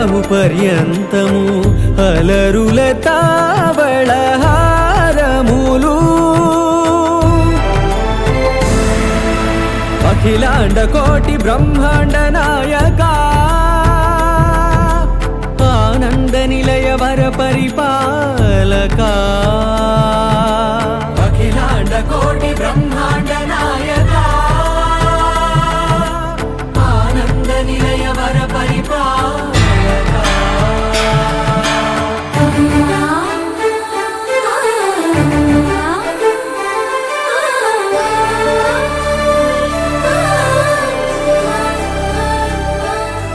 అజానుబాహు పర్యంతము అలరుల తావళహారములు అఖిలాండ కోటి బ్రహ్మాండ నాయకా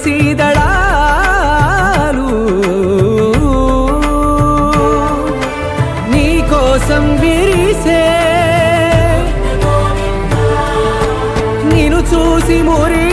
తులసి నీ కోసం విరిసే నిన్ను చూసి మురి